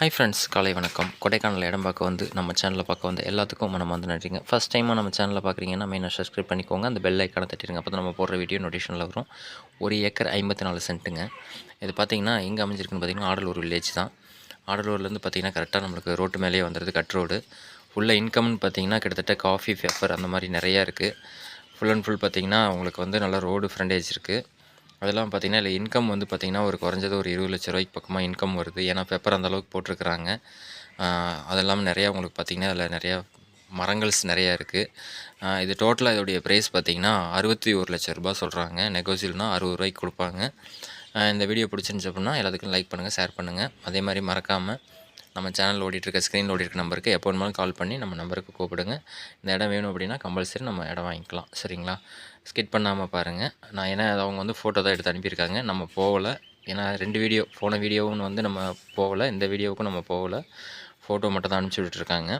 Hi friends காலை வணக்கம். கொடைக்கானல் இடம் பார்க்க வந்து நம்ம சேனலில் பார்க்க வந்து எல்லாத்துக்கும் மனம் வந்து நன்றிங்க. ஃபஸ்ட் டைமாக நம்ம சேனலில் பார்க்குறீங்கன்னா மெயினாக சப்ஸ்கிரைப் பண்ணிக்கோங்க. அந்த பெல் ஐக்கான தட்டிடுங்க. அப்போ தான் நம்ம போடுற வீடியோ நோட்டிஃபிகேஷனில் வரும். ஒரு ஏக்கர் ஐம்பத்தி நாலு சென்ட்டுங்க இது பார்த்தீங்கன்னா எங்கே அமைஞ்சிருக்குன்னு பார்த்தீங்கன்னா ஆடலூர் வில்லேஜ் தான். ஆடலூர்லேருந்து பார்த்தீங்கன்னா கரெக்டாக நம்மளுக்கு ரோட்டு மேலேயே வந்துடுது கட் ரோடு ஃபுல்லாக இன்கம்னு பார்த்தீங்கன்னா கிட்டத்தட்ட காஃபி பேப்பர் அந்த மாதிரி நிறையா இருக்குது ஃபுல் அண்ட் ஃபுல் பார்த்தீங்கன்னா உங்களுக்கு வந்து நல்லா ரோடு ஃப்ரண்டேஜ் இருக்குது அதெல்லாம் பார்த்தீங்கன்னா இல்லை இன்கம் வந்து பார்த்தீங்கன்னா ஒரு குறைஞ்சது ஒரு இருபது லட்ச ரூபாய்க்கு பக்கமாக இன்கம் வருது. ஏன்னா பேப்பர் அந்தளவுக்கு போட்டிருக்கிறாங்க. அதெல்லாம் அது இல்லாமல் நிறையா உங்களுக்கு பார்த்திங்கன்னா அதில் நிறையா மரங்கள்ஸ் நிறையா இருக்குது இது டோட்டலாக இதோடைய ப்ரைஸ் பார்த்தீங்கன்னா அறுபத்தி ஒரு லட்ச ரூபாய் சொல்கிறாங்க நெகோசியல்னால் அறுபது ரூபாய்க்கு கொடுப்பாங்க. இந்த வீடியோ பிடிச்சிருந்துச்சு அப்படின்னா எல்லாத்துக்கும் லைக் பண்ணுங்கள் ஷேர் பண்ணுங்கள் அதே மாதிரி மறக்காமல் நம்ம சேனல் ஓடிட்டுருக்க ஸ்க்ரீனில் ஓடிட்டுருக்க நம்பருக்கு எப்போ வேணுமாலும் கால் பண்ணி நம்ம நம்பருக்கு கூப்பிடுங்க. இந்த இடம் வேணும் அப்படின்னா கம்பல்சரி நம்ம இடம் வாங்கிக்கலாம். சரிங்களா? ஸ்கிட் பண்ணாமல் பாருங்கள் நான் ஏன்னா அவங்க வந்து ஃபோட்டோ தான் எடுத்து அனுப்பியிருக்காங்க. நம்ம போகலை. ஏன்னா ரெண்டு வீடியோ போன வீடியோவும் வந்து நம்ம போகலை. இந்த வீடியோவுக்கும் நம்ம போகலை. ஃபோட்டோ மட்டும் தான் அனுப்பிச்சி விட்டுருக்காங்க.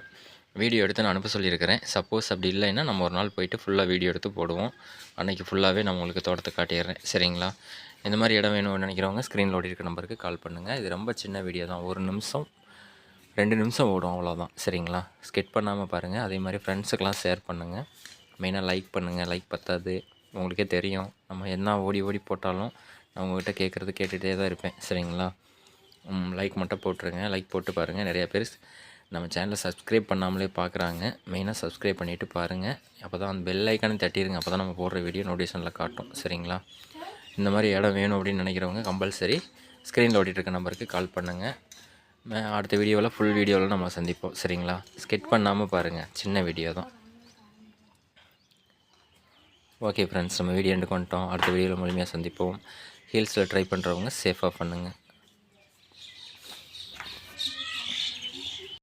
வீடியோ எடுத்து நான் அனுப்ப சொல்லியிருக்கிறேன். சப்போஸ் அப்படி இல்லைன்னா நம்ம ஒரு நாள் போயிட்டு ஃபுல்லாக வீடியோ எடுத்து போடுவோம். அன்றைக்கி ஃபுல்லாகவே நான் உங்களுக்கு தோட்டத்தை காட்டிடுறேன். சரிங்களா? இந்த மாதிரி இடம் வேணும்னு நினைக்கிறவங்க ஸ்க்ரீனில் ஓடி இருக்க நம்பருக்கு கால் பண்ணுங்கள் இது ரொம்ப சின்ன வீடியோ தான். ஒரு நிமிஷம் ரெண்டு நிமிஷம் ஓடும் அவ்வளோதான் சரிங்களா? ஸ்கிட் பண்ணாமல் பாருங்கள் அதே மாதிரி ஃப்ரெண்ட்ஸுக்கெலாம் ஷேர் பண்ணுங்கள் மெயினாக லைக் பண்ணுங்கள் லைக் பத்தாது. உங்களுக்கே தெரியும். நம்ம என்ன ஓடி ஓடி போட்டாலும் நான் உங்கள்கிட்ட கேட்குறது கேட்டுகிட்டே தான் இருப்பேன். சரிங்களா? லைக் மட்டும் போட்டுருங்க. லைக் போட்டு பாருங்கள் நிறையா பேர் நம்ம சேனலை சப்ஸ்கிரைப் பண்ணாமலே பார்க்குறாங்க மெயினாக சப்ஸ்கிரைப் பண்ணிவிட்டு பாருங்கள் அப்போ தான் அந்த பெல் ஐக்கானே தட்டிடுங்க அப்போ தான் நம்ம போடுற வீடியோ நோட்டிஃபிகேஷனில் காட்டும். சரிங்களா? இந்த மாதிரி இடம் வேணும் அப்படின்னு நினைக்கிறவங்க கம்பல்சரி ஸ்க்ரீனில் ஓடிட்டு இருக்க நம்பருக்கு கால் பண்ணுங்கள் அடுத்த வீடியோவில் ஃபுல் வீடியோவில் நம்ம சந்திப்போம். சரிங்களா? ஸ்கிட் பண்ணாமல் பாருங்கள் சின்ன வீடியோ தான். ஓகே ஃப்ரெண்ட்ஸ் நம்ம வீடியோ எண்டு வந்துட்டோம். அடுத்த வீடியோவில் முழுமையாக சந்திப்போம். ஹில்ஸில் ட்ரை பண்ணுறவங்க சேஃபாக பண்ணுங்கள்